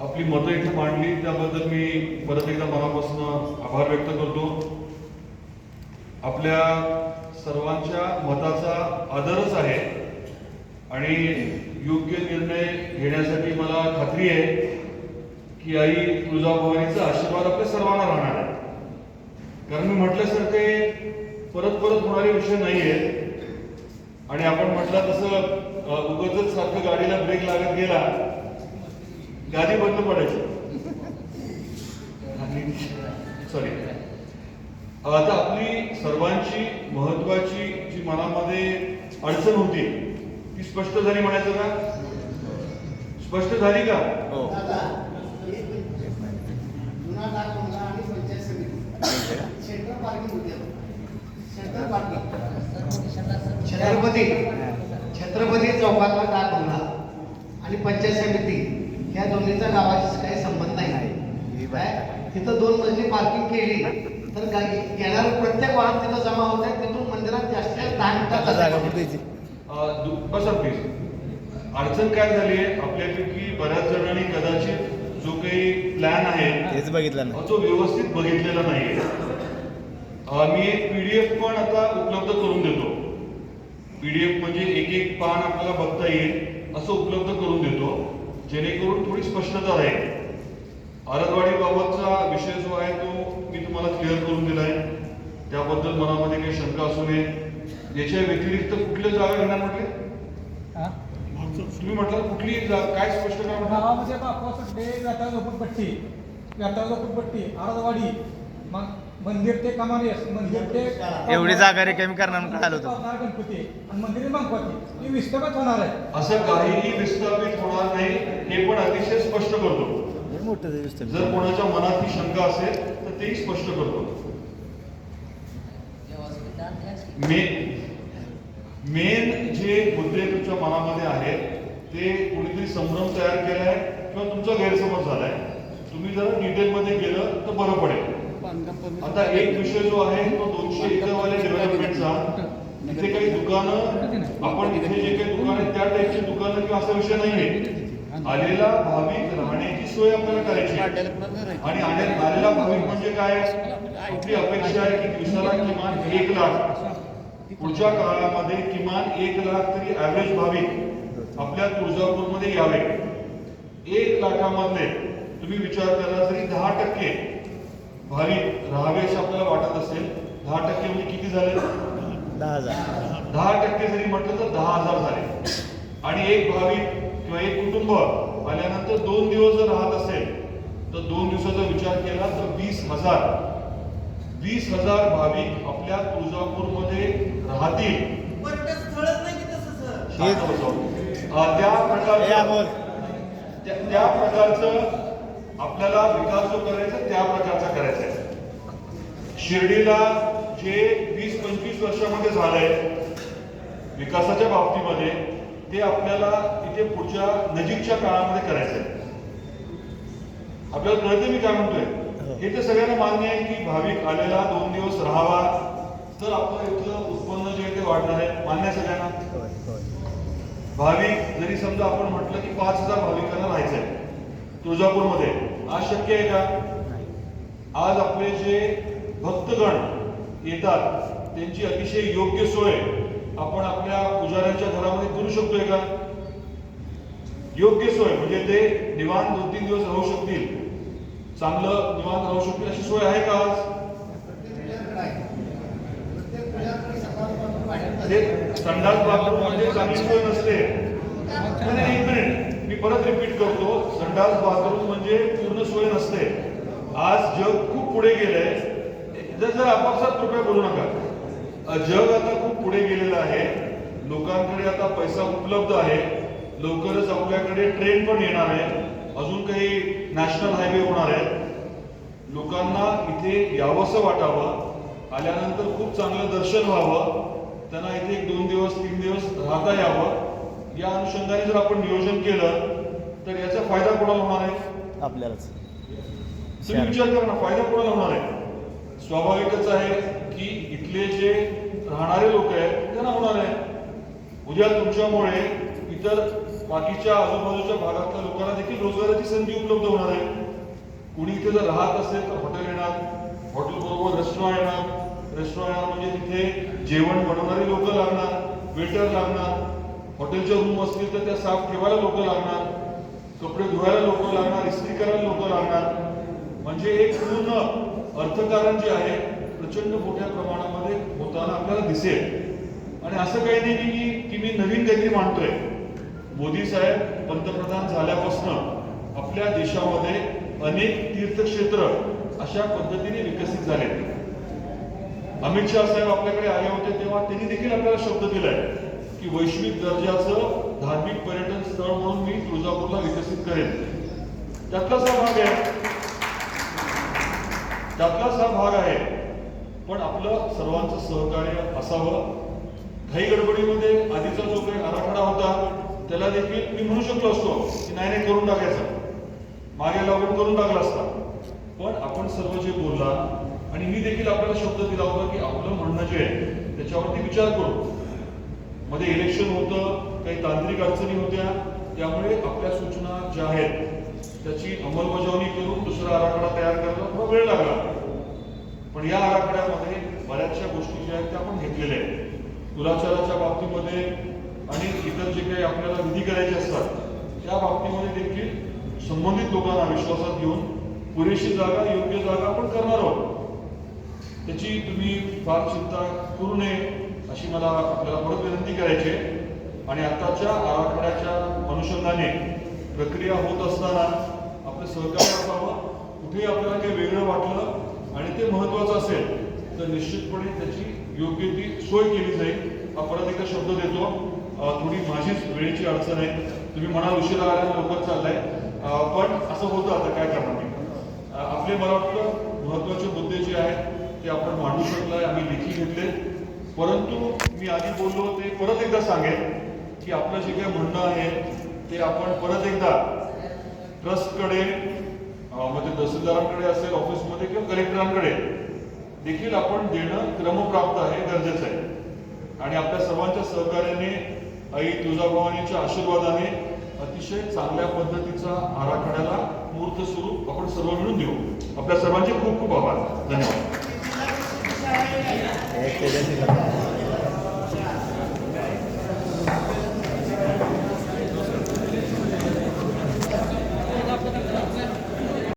आपली मतं इथे मांडली त्याबद्दल मी परत एकदा मनापासून आभार व्यक्त करतो. आपल्या सर्वांच्या मताचा आदरच आहे आणि योग्य निर्णय घेण्यासाठी मला खात्री आहे की आई तुळजाभवानीचा आशीर्वाद आपल्या सर्वांना राहणार आहे. कारण मी म्हटल्यासारखे परत परत होणारे विषय नाही आहेत आणि आपण म्हटलं तसं उगतच सारखं गाडीला ब्रेक लागत गेला गाडी बंद पडायची. सॉरी आता आपली सर्वांची महत्वाची जी मनामध्ये अडचण होती ती स्पष्ट झाली म्हणायचं का? स्पष्ट झाली का? हो. छत्रपती. छत्रपती चौकातला बंगला आणि पंचायत समिती. ह्या दोन्हीचा गावाशी काही संबंध नाही. ही काय? तिथं दोन मजली पार्किंग केली. तर येणारं प्रत्येक वाहन तिथं जमा होत आहे तिथून मंदिरात जास्त दहा जागा मिनिटात बसा प्लीज अडचण काय झाली आहे? आपल्यापैकी बऱ्याच जणांनी कदाचित जो काही प्लॅन आहे तेच बघितलं ना तो व्यवस्थित बघितलेला नाहीये. अं, मी एक पीडीएफ पण आता उपलब्ध करून देतो. पीडीएफ म्हणजे एक एक पान आपल्याला बघता येईल असं उपलब्ध करून देतो. जेणेकरून थोडी स्पष्टता राहील. आरदवाडी बाबतचा विषय जो आहे तो मी तुम्हाला क्लिअर करून दिलाय. त्याबद्दल मनामध्ये काही शंका असू नये. याच्या व्यतिरिक्त कुठल्या जागा घेणार म्हटले? तुम्ही म्हटलं कुठली काय स्पष्ट करा म्हटलं? आता झोपडपट्टी आरदवाडी. मग मंदिर ते कमानेस मंदिर ते एवढी जागा रिकामी करणार कळालं होतं. गणपती. आणि मंदिर मागपती ही विस्तृत होणार आहे. असं काहीही विस्थापित होणार नाही हे पण अतिशय स्पष्ट करतो. मोठं. जर कोणाच्या मनात ही शंका असेल तर तेही स्पष्ट करतो. मेन मेन जे मुद्दे तुमच्या मनामध्ये आहेत ते कुणीतरी संभ्रम तयार केलाय किंवा तुमचा गैरसमज झालाय. तुम्ही जर डिटेलमध्ये गेलं तर बरं पडेल. आता एक विषय जो आहे तो दोनशे एकरवाल्या डेव्हलपमेंटचा इथे काही दुकानं आपण इथे जे काही दुकान आहेत त्या टाईपची दुकानं किंवा असा विषय नाहीये. आलेला भाविक राहण्याची सोय आपल्याला करायची. आणि आले- आलेला भाविक म्हणजे काय? आपली अपेक्षा आहे की दिवसाला किमान एक लाख. पुढच्या काळामध्ये किमान एक लाख तरी ऍव्हरेज भाविक आपल्या तुळजापूरमध्ये यावे एक लाखामधले तुम्ही विचार करा जरी दहा टक्के. भाविक राहावे असे आपल्याला वाटत असेल दहा टक्के म्हणजे किती झाले? दहा हजार. दहा टक्के जरी म्हटलं तर दहा हजार झाले. आणि एक भाविक किंवा एक कुटुंब आल्यानंतर दोन दिवस जर राहत असेल तर दोन दिवसाचा विचार केला तर वीस हजार. वीस हजार भाविक आपल्या तुळजापूरमध्ये राहतील. त्या प्रकारचं आपल्याला विकास जो करायचा त्या प्रकारचा करायचा आहे. शिर्डीला जे वीस पंचवीस वर्षामध्ये झालंय विकासाच्या बाबतीमध्ये ते आपल्याला इथे पुढच्या नजीकच्या काळामध्ये करायचं आहे आपल्याला कळतं मी काय म्हणतोय? हे तर सगळ्यांना मान्य आहे की भाविक आलेला दोन दिवस राहावा. तर आपलं इथलं उत्पन्न जे आहे ते वाढणार आहे. मान्य आहे सगळ्यांना? भाविक जरी समजा आपण म्हटलं की पाच हजार भाविकांना राहायचंय तुळजापूरमध्ये आज शक्य आहे का आज आपले जे भक्तगण येतात त्यांची अतिशय योग्य सोय आपण आपल्या पुजाऱ्यांच्या घरामध्ये करू शकतोय का? योग्य सोय म्हणजे ते निवांत दोन तीन दिवस राहू शकतील. चांगलं निवांत राहू शकतील अशी सोय आहे का आज? संडास बाथरूम म्हणजे चांगली सोय नसते. एक मिनिट. मी परत रिपीट करतो संडास बाथरूम म्हणजे पूर्ण सोय नसते. आज जग खूप पुढे गेलंय. जर जर आपापसात कृपया बोलू नका. जग आता खूप पुढे गेलेलं आहे. लोकांकडे आता पैसा उपलब्ध आहे. लवकरच आपल्याकडे ट्रेन पण येणार आहे. अजून काही नॅशनल हायवे होणार आहेत. लोकांना इथे यावंसं वाटावं. आल्यानंतर खूप चांगलं दर्शन व्हावं. त्यांना इथे एक दोन दिवस तीन दिवस राहता यावं. या अनुषंगाने जर आपण नियोजन केलं तर याचा फायदा कोणाला होणार आहे? आपल्यालाच. तुम्ही विचार करा ना फायदा कोणाला होणार आहे? स्वाभाविकच आहे की इथले जे राहणारे लोक आहेत त्यांना होणार आहे. उद्या तुमच्यामुळे इतर बाकीच्या आजूबाजूच्या भागातल्या लोकांना देखील रोजगाराची संधी उपलब्ध होणार आहे. कुणी इथे जर राहत असेल तर हॉटेल येणार हॉटेल बरोबर रेस्टॉरंट येणार. रेस्टॉरंट येणार म्हणजे तिथे जेवण बनवणारी लोक लागणार वेटर लागणार. हॉटेलच्या रूम असतील तर त्या साफ ठेवायला लोक लागणार कपडे धुवायला लोक लागणार इस्त्री करायला लोक लागणार. म्हणजे एक पूर्ण अर्थकारण जे आहे प्रचंड मोठ्या प्रमाणामध्ये होताना आपल्याला दिसेल. आणि असं काही नाही की मी की मी नवीन काहीतरी मांडतोय. मोदी साहेब पंतप्रधान झाल्यापासून आपल्या देशामध्ये अनेक तीर्थक्षेत्र अशा पद्धतीने विकसित झाले अमित शहा साहेब आपल्याकडे आले होते तेव्हा त्यांनी देखील आपल्याला शब्द दिलाय. की वैश्विक दर्जाचं धार्मिक पर्यटन स्थळ म्हणून मी तुळजापूरला विकसित करेन. त्यातलाच हा भाग आहे. त्यातलाच हा भाग आहे. पण आपलं सर्वांचं सहकार्य असावं. घाई गडबडीमध्ये आधीचा जो काही आराखडा होता त्याला देखील मी म्हणू शकलो असतो की नाही नाही करून टाकायचा. मागे लागून करून टाकला असता. पण आपण सर्व जे बोलला आणि मी देखील आपल्याला शब्द दिला होता की आपलं म्हणणं जे आहे त्याच्यावरती विचार करू. मध्ये इलेक्शन होतं काही तांत्रिक अडचणी होत्या त्यामुळे आपल्या सूचना ज्या आहेत त्याची अंमलबजावणी करून दुसरा आराखडा तयार करायला थोडा वेळ लागला. पण या आराखड्यामध्ये बऱ्याचशा गोष्टी ज्या आहेत त्या आपण घेतलेल्या आहेत. दुराचाराच्या बाबतीमध्ये आणि इतर जे काही आपल्याला विधी करायचे असतात त्या बाबतीमध्ये देखील संबंधित लोकांना विश्वासात घेऊन पुरेशी जागा योग्य जागा आपण करणार आहोत. त्याची तुम्ही फार चिंता करू नये. अशी मला आपल्याला परत विनंती करायची आहे. आणि आताच्या आराखड्याच्या अनुषंगाने प्रक्रिया होत असताना आपलं सहकार्य असावं कुठेही आपल्याला काही वेगळं वाटलं आणि ते महत्वाचं असेल तर निश्चितपणे त्याची योग्य ती सोय केली जाईल. हा परत एकदा शब्द देतो. थोडी माझीच वेळेची अडचण आहे. तुम्ही म्हणाल उशिरा आल्यानं लवकर चाललाय. पण असं होतं आता काय करणार आपले मला वाटतं महत्त्वाचे मुद्दे जे आहेत ते आपण मांडू शकलं आम्ही लेखी घेतले. परंतु मी आधी बोललो ते परत एकदा सांगेन की आपलं जे काही म्हणणं आहे ते आपण परत एकदा ट्रस्टकडे म्हणजे तहसीलदारांकडे असेल ऑफिसमध्ये किंवा कलेक्टरांकडे देखील आपण देणं क्रमप्राप्त आहे गरजेचं आहे. आणि आपल्या सर्वांच्या सहकार्याने आई तुळजाभवानीच्या आशीर्वादाने अतिशय चांगल्या पद्धतीचा आराखड्याला मूर्त स्वरूप आपण सर्व मिळून देऊ. आपल्या सर्वांचे खूप खूप आभार. धन्यवाद. Este es el